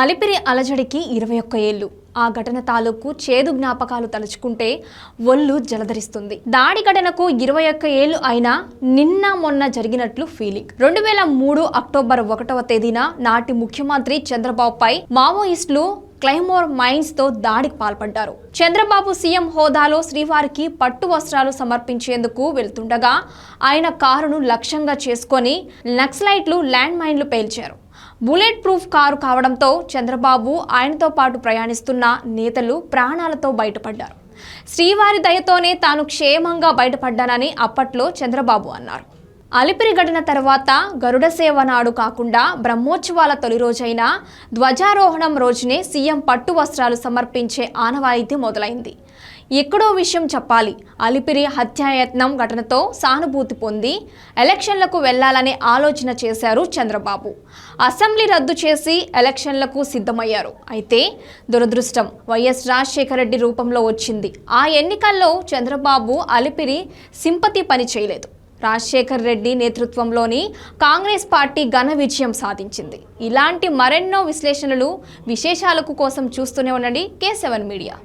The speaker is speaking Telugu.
అలిపిరి అలజడికి ఇరవై ఒక్క ఏళ్ళు. ఆ ఘటన తాలూకు చేదు జ్ఞాపకాలు తలుచుకుంటే ఒళ్ళు జలధరిస్తుంది. దాడి ఘటనకు ఇరవై ఒక్క ఏళ్ళు అయినా నిన్న మొన్న జరిగినట్లు ఫీలింగ్. రెండు వేల మూడు అక్టోబర్ ఒకటవ తేదీన నాటి ముఖ్యమంత్రి చంద్రబాబుపై మావోయిస్టులు క్లైమోర్ మైన్స్తో దాడికి పాల్పడ్డారు. చంద్రబాబు సీఎం హోదాలో శ్రీవారికి పట్టు వస్త్రాలు సమర్పించేందుకు వెళ్తుండగా ఆయన కారును లక్ష్యంగా చేసుకొని నక్సలైట్లు ల్యాండ్ మైన్లు పేల్చారు. బుల్లెట్ ప్రూఫ్ కారు కావడంతో చంద్రబాబు ఆయనతో పాటు ప్రయాణిస్తున్న నేతలు ప్రాణాలతో బయటపడ్డారు. శ్రీవారి దయతోనే తాను క్షేమంగా బయటపడ్డానని అప్పట్లో చంద్రబాబు అన్నారు. అలిపిరి ఘటన తర్వాత గరుడ సేవ నాడు కాకుండా బ్రహ్మోత్సవాల తొలి రోజైన ధ్వజారోహణం రోజునే సీఎం పట్టు వస్త్రాలు సమర్పించే ఆనవాయితీ మొదలైంది. ఎక్కడో విషయం చెప్పాలి. అలిపిరి హత్యాయత్నం ఘటనతో సానుభూతి పొంది ఎలక్షన్లకు వెళ్ళాలనే ఆలోచన చేశారు చంద్రబాబు. అసెంబ్లీ రద్దు చేసి ఎలక్షన్లకు సిద్ధమయ్యారు. అయితే దురదృష్టం వైఎస్ రాజశేఖర రెడ్డి రూపంలో వచ్చింది. ఆ ఎన్నికల్లో చంద్రబాబు అలిపిరి సింపతి పని చేయలేదు. రాజశేఖర్ రెడ్డి నేతృత్వంలోని కాంగ్రెస్ పార్టీ ఘన విజయం సాధించింది. ఇలాంటి మరెన్నో విశ్లేషణలు విశేషాలకు కోసం చూస్తూనే ఉండండి కే సెవెన్ మీడియా.